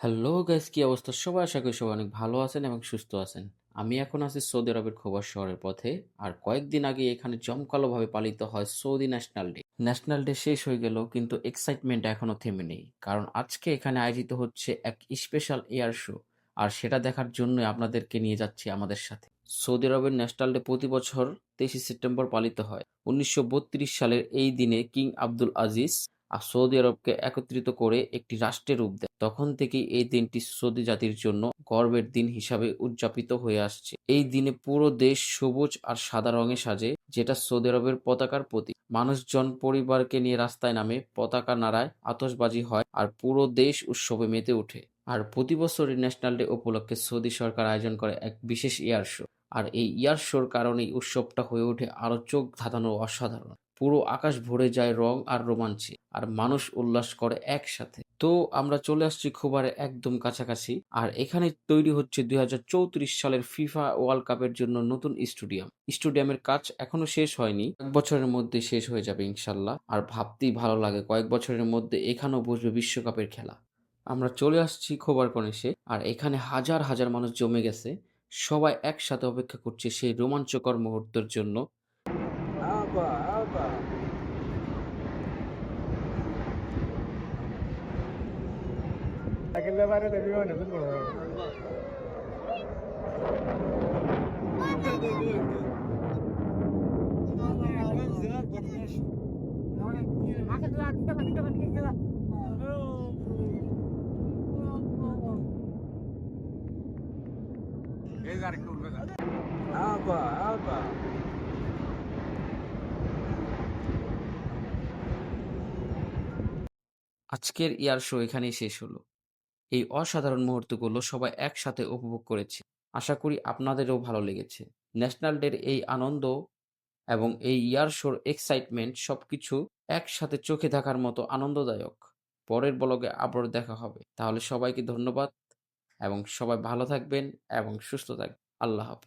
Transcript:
Hello guys, কি অবস্থা? সবাই আশা করি সবাই অনেক ভালো আছেন এবং সুস্থ আছেন। আমি এখন আছি সৌদি আরবের খোবার শহরের পথে, আর কয়েকদিন আগে এখানে জমকালোভাবে পালিত হয় Saudi national day. National day শেষ হয়ে গেল কিন্তু এক্সাইটমেন্ট এখনও থেমে নেই, কারণ আজকে এখানে আয়োজিত হচ্ছে এক স্পেশাল এয়ার শো আর সেটা দেখার জন্যই আপনাদেরকে নিয়ে যাচ্ছি আমাদের সাথে। সৌদি আরবের ন্যাশনাল ডে প্রতি বছর তেইশে সেপ্টেম্বর পালিত হয়। উনিশশো বত্রিশ সালের এই দিনে কিং আব্দুল আজিজ আর সৌদি আরবকে একত্রিত করে একটি রাষ্ট্রের রূপ দেয়। তখন থেকেই এই দিনটি সৌদি জাতির জন্য গর্বের দিন হিসাবে উদযাপিত হয়ে আসছে। এই দিনে পুরো দেশ সবুজ আর সাদা রঙে সাজে, যেটা সৌদি আরবের পতাকার প্রতীক। মানুষজন পরিবারকে নিয়ে রাস্তায় নামে পতাকা নাড়ায়, আতশবাজি হয় আর পুরো দেশ উৎসবে মেতে ওঠে। আর প্রতি বছরই ন্যাশনাল ডে উপলক্ষে সৌদি সরকার আয়োজন করে এক বিশেষ এয়ার শো। আর এই ইয়ার শোর কারণেই উৎসবটা হয়ে ওঠে আরও চোখ ধাঁধানো অসাধারণ। পুরো আকাশ ভরে যায় রং আর রোমাঞ্চে, আর মানুষ উল্লাস করে একসাথে। তো আমরা চলে আসছি খুবারে একদম কাছাকাছি, আর এখানে তৈরি হচ্ছে দুই হাজার চৌত্রিশ সালের ফিফা ওয়ার্ল্ড কাপের জন্য নতুন স্টেডিয়াম। স্টেডিয়ামের কাজ এখনও শেষ হয়নি এক বছরের মধ্যে শেষ হয়ে যাবে ইনশাল্লাহ, আর ভাবতেই ভালো লাগে কয়েক বছরের মধ্যে এখানেও বসবে বিশ্বকাপের খেলা। আমরা চলে আসছি খোবার কনেসে আর এখানে হাজার হাজার মানুষ জমে গেছে, সবাই একসাথে অপেক্ষা করছে সেই রোমাঞ্চকর মুহূর্তের জন্য। Apa, apa? Aquel le vale de আজকের ইয়ার শো এখানেই শেষ হলো। এই অসাধারণ মুহূর্তগুলো সবাই একসাথে উপভোগ করেছে। আশা করি আপনাদেরও ভালো লেগেছে। ন্যাশনাল ডের এই আনন্দ এবং এই ইয়ার শোর এক্সাইটমেন্ট সবকিছু একসাথে চোখে দেখার মতো আনন্দদায়ক। পরের ব্লগে আবার দেখা হবে। তাহলে সবাইকে ধন্যবাদ এবং সবাই ভালো থাকবেন এবং সুস্থ থাকবেন। আল্লাহ হাফেজ।